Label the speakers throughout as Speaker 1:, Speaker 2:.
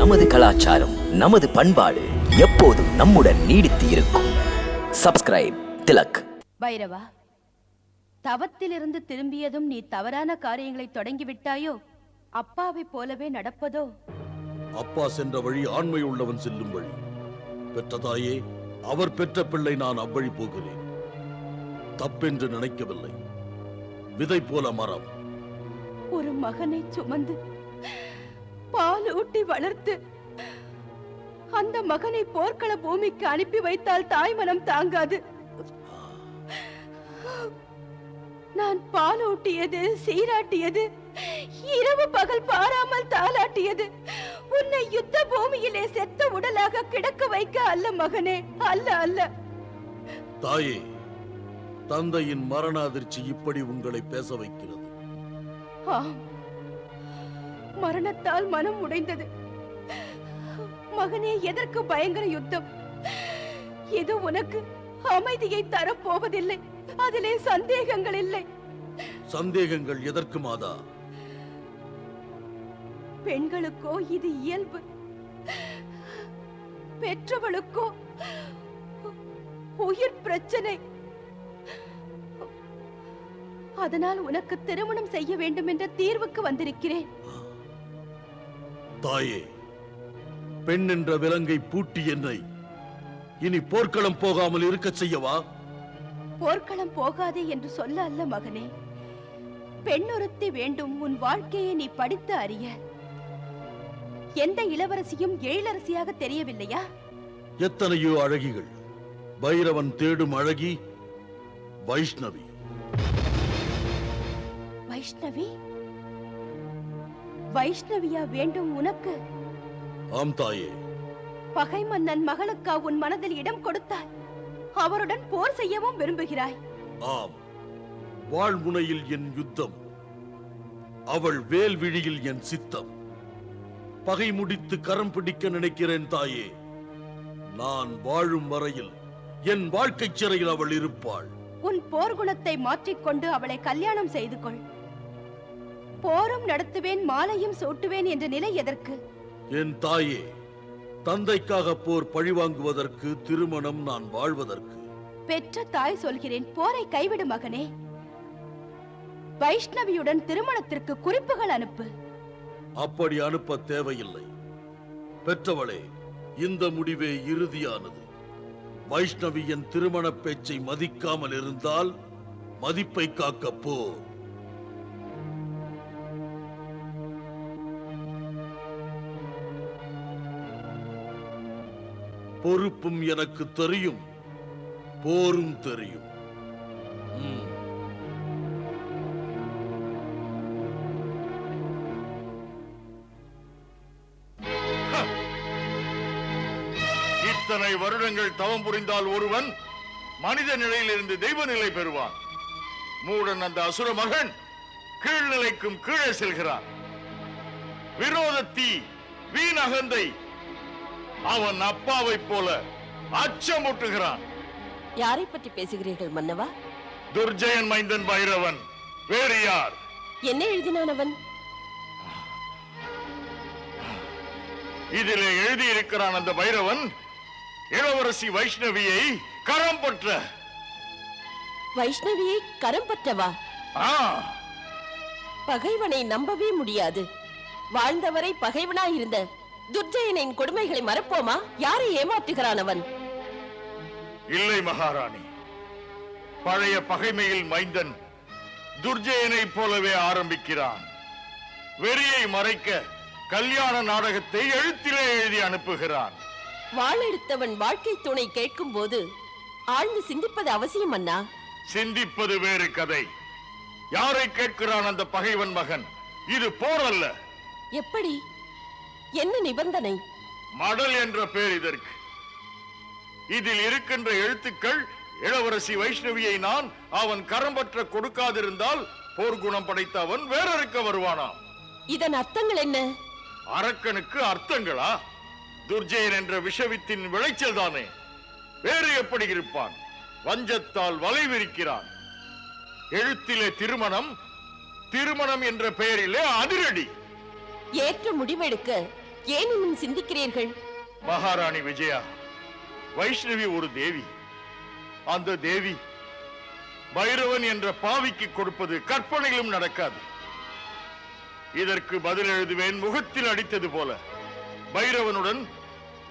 Speaker 1: நமது கலாச்சாரம் நமது பண்பாடு எப்போதும் நம்முடன் நீடித்து இருக்கும். சப்ஸ்கிரைப் திலக்.
Speaker 2: பைரவா தவத்திலிருந்து திரும்பியதும் நீ தவறான காரியங்களை தொடங்கிவிட்டாயோ? அப்பாவைப் போலவே நடப்பதோ?
Speaker 3: அப்பா சென்ற வழி ஆண்மை உள்ளவன் செல்லும் வழி. பெற்ற தாயே அவர் பெற்ற பிள்ளை நான் அவ்வழி போகிறேன். தப்பென்று நினைக்கவில்லை. விதை போல மரம்.
Speaker 2: ஒரு மகனை சுமந்து பால் ஊட்டி வளர்த்து அந்த மகனை போர்க்கள பூமிக்கு அனுப்பி வைத்தால் தாய் மனம் தாங்காது. நான் பால் ஊட்டியது சீராட்டியது இரவு பகல் பாராமல் தாளாட்டியது. உன்னை யுத்த பூமியிலே செத்த உடலாக கிடக்க வைக்க அல்ல மகனே அல்ல அல்ல.
Speaker 3: தாயே தந்தையின் மரண அதிர்ச்சி இப்படி உங்களை பேச வைக்கிறது.
Speaker 2: ஆம். மரணத்தால் மனம் உடைந்தது. மகனே எதற்கு பயங்கர யுத்தம்? இது உனக்கு அமைதியை தரப்போவதில்லை. அதிலே சந்தேகங்கள் இல்லை.
Speaker 3: சந்தேகங்கள் எதற்கு மாதா?
Speaker 2: பெண்களுக்கோ இது இயல்பு. பெற்றவளுக்கோ உயிர் பிரச்சனை. அதனால் உனக்கு திருமணம் செய்ய வேண்டும் என்ற தீர்வுக்கு வந்திருக்கிறேன்.
Speaker 3: தாயே பெண் என்ற விலங்கை பூட்டி என்னை. இனி போர்க்களம் போகாமல் இருக்கச் செய்யவா?
Speaker 2: போர்க்களம் போகாதே என்று சொல்ல அல்ல மகனே. பெண்ணொருத்தி வேண்டும் உன் வாழ்க்கையை நீ படித்து அறிய. எந்த இளவரசியும் எழிலரசியாக தெரியவில்லையா?
Speaker 3: எத்தனையோ அழகிகள். பைரவன் தேடும் அழகி வைஷ்ணவி.
Speaker 2: வைஷ்ணவி? வைஷ்ணவியா வேண்டும் உனக்கு?
Speaker 3: ஆம் தாயே.
Speaker 2: பகை மன்னன் மகளுக்கா உன் மனதில் இடம் கொடுத்தாய்? அவருடன் போர் செய்யவும் விரும்புகிறாய்.
Speaker 3: ஆம். வாழ்முனையில் என் யுத்தம். அவள் வேல்விழியில் என் சித்தம். பகை முடித்து கரம் பிடிக்க நினைக்கிறேன் தாயே. நான் வாழும் வரையில் என் வாழ்க்கைச் சிறையில் அவள் இருப்பாள்.
Speaker 2: உன் போர்க்குணத்தை மாற்றிக்கொண்டு அவளை கல்யாணம் செய்து கொள். போரும் நடத்துவேன் மாலையும் சூட்டுவேன் என்ற நிலை எதற்கு?
Speaker 3: என் தாயே தந்தைக்காக போர் பழிவாங்குவதற்கு திருமணம் நான் வாழ்வதற்கு.
Speaker 2: பெற்ற தாய் சொல்கிறேன் போரை கைவிடு மகனே. வைஷ்ணவியுடன் திருமணத்திற்கு குறிப்புகள் அனுப்பு.
Speaker 3: அப்படி அனுப்ப தேவையில்லை. பெற்றவளே இந்த முடிவே இறுதியானது. வைஷ்ணவி என் திருமண பேச்சை மதிக்காமல் இருந்தால் மதிப்பை காக்க போ பொறுப்பும் எனக்கு தெரியும். போரும் தெரியும்.
Speaker 4: இத்தனை வருடங்கள் தவம் புரிந்தால் ஒருவன் மனித நிலையிலிருந்து தெய்வ நிலை பெறுவான். மூடன் அந்த அசுர மகன் கீழ்நிலைக்கும் கீழே செல்கிறான். விரோத தீ வீண் அகந்தை அவன் அப்பாவைப் போல அச்சமூட்டுகிறான்.
Speaker 5: யாரை பற்றி பேசுகிறீர்கள் மன்னவா?
Speaker 4: துர்ஜயன் மைந்தன் பைரவன். வேறு யார்?
Speaker 5: என்ன எழுதினானவன்
Speaker 4: இதிலே எழுதியிருக்கிறான் அந்த பைரவன் இளவரசி வைஷ்ணவியை கரம் பற்ற.
Speaker 5: வைஷ்ணவியை கரம் பற்றவா? பகைவனை நம்பவே முடியாது. வாழ்ந்தவரை பகைவனாயிருந்த துர்ஜயனின் கொடுமைகளை மறப்போமா? யாரை ஏமாற்றுகிறான் அவன்?
Speaker 4: இல்லை மகாராணி. பழைய பகைமையில் மைந்தன் துர்ஜயனைப் போலவே ஆரம்பிக்கிறான். வெறியை மறைக்க கல்யாண நாடகத்தை எழுத்திலே எழுதி அனுப்புகிறான்.
Speaker 5: வாளெடுத்தவன் வாழ்க்கை துணை கேட்கும் போது ஆழ்ந்து சிந்திப்பது அவசியம் அண்ணா.
Speaker 4: சிந்திப்பது வேறு கதை. யாரை கேட்கிறான் அந்த பகைவன் மகன்? இது போர் அல்ல.
Speaker 5: எப்படி? என்ன நிபந்தனை?
Speaker 4: மடல் என்ற பேர் இதற்கு. இதில் இருக்கின்ற எழுத்துக்கள் இளவரசி வைஷ்ணவியை நான் அவன் கரம்பற்ற கொடுக்காதிருந்தால் போர்க்குணம் படைத்த அவன் வேறறுக்க வருவானாம்.
Speaker 5: இதன் அர்த்தங்கள் என்ன?
Speaker 4: அரக்கனுக்கு அர்த்தங்களா? துர்ஜயன் என்ற விஷவித்தின் விளைச்சல் தானே? வேறு எப்படி இருப்பான்? வஞ்சத்தால் வலை விரிக்கிறான். எழுத்திலே திருமணம் திருமணம் என்ற பெயரிலே அதிரடி.
Speaker 5: ஏற்ற முடிவெடுக்க ஏன் இன்னும் சிந்திக்கிறீர்கள்?
Speaker 4: மகாராணி விஜயா வைஷ்ணவி ஒரு தேவி. அந்த தேவி பைரவன் என்ற பாவிக்கு கொடுப்பது கற்பனையிலும் நடக்காது. இதற்கு பதில் எழுதுவேன் முகத்தில் அடித்தது போல. பைரவனுடன்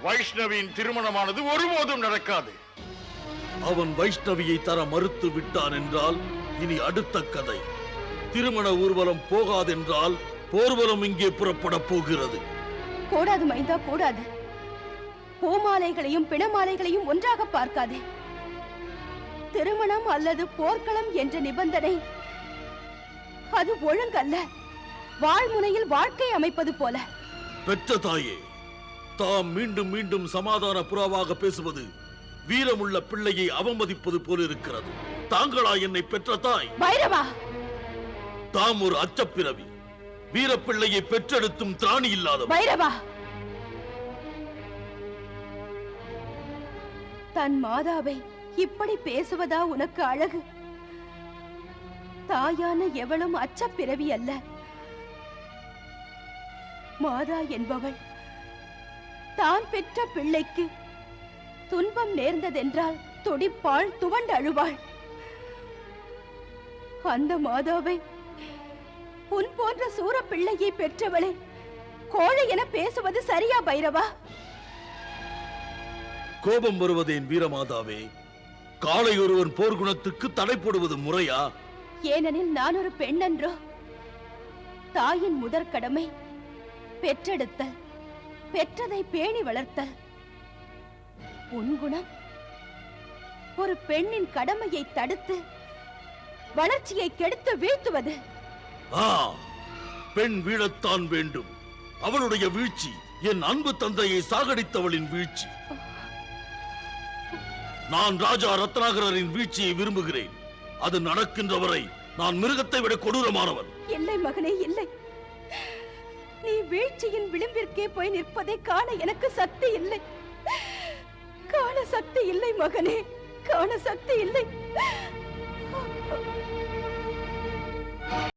Speaker 4: வைஷ்ணவியின் திருமணமானது ஒருபோதும் நடக்காது.
Speaker 3: அவன் வைஷ்ணவியை தர மறுத்து விட்டான் என்றால் இனி அடுத்த கதை. திருமண ஊர்வலம் போகாதென்றால் போர்வலம் இங்கே புறப்பட போகிறது.
Speaker 2: கூடாது மைந்தா கூடாது பூமாலைகளையும் பிணமாலைகளையும் ஒன்றாக பார்க்காதே. திருமணம் அல்லது போர்க்களம் என்ற நிபந்தனை அது ஒழுங்கல்ல. வாழ்முனையில் வாழ்க்கை அமைப்பது போல.
Speaker 3: பெற்ற தாயே தாம் மீண்டும் மீண்டும் சமாதான புறாவாக பேசுவது வீரமுள்ள பிள்ளையை அவமதிப்பது போல இருக்கிறது. தாங்களா என்னை பெற்ற தாய்?
Speaker 2: பைரவா!
Speaker 3: தாம் ஒரு அச்சப்பிறவி. வீரப்பிள்ளையை பெற்றெடுத்தும் திராணி இல்லாத
Speaker 2: பைரவா! தன் மாதாவை இப்படி பேசுவதா உனக்கு அழகு? தாயான எவளும் அச்சப்பிறவி அல்ல. மாதா என்பவள் தான் பெற்ற பிள்ளைக்கு துன்பம் நேர்ந்ததென்றால் துடிப்பாள் துவண்டு அழுவாள் அந்த மாதாவை உன் போன்ற சூர பிள்ளையை பெற்றவளை கோழை என பேசுவது சரியா பைரவா?
Speaker 3: கோபம் வருவதேன் வீரமாதாவே காளை ஒருவன் போர்க்குணத்துக்கு தடை போடுவது முறையா?
Speaker 2: ஏனெனில் நான் ஒரு பெண்ணன்றோ தாயின் முதற் கடமை பெற்றெடுத்தல் பெற்றதை பேணி வளர்த்தல். உன் குணம் ஒரு பெண்ணின் கடமையை தடுத்து வளர்ச்சியை கெடுத்து வீழ்த்துவது.
Speaker 3: பெண் வீழத்தான் வேண்டும். அவளுடைய வீழ்ச்சி என் அன்பு தந்தையை சாகடித்தவளின் வீழ்ச்சி. நான் ராஜா ரத்னாகரின் வீழ்ச்சியை விரும்புகிறேன். அது நடக்கின்ற வரை நான் மிருகத்தை விட கொடூரமானவன்.
Speaker 2: இல்லை மகனே இல்லை. நீ வீழ்ச்சியின் விளிம்பிற்கே போய் நிற்பதை காண எனக்கு சக்தி இல்லை. காண சக்தி இல்லை மகனே காண சக்தி இல்லை.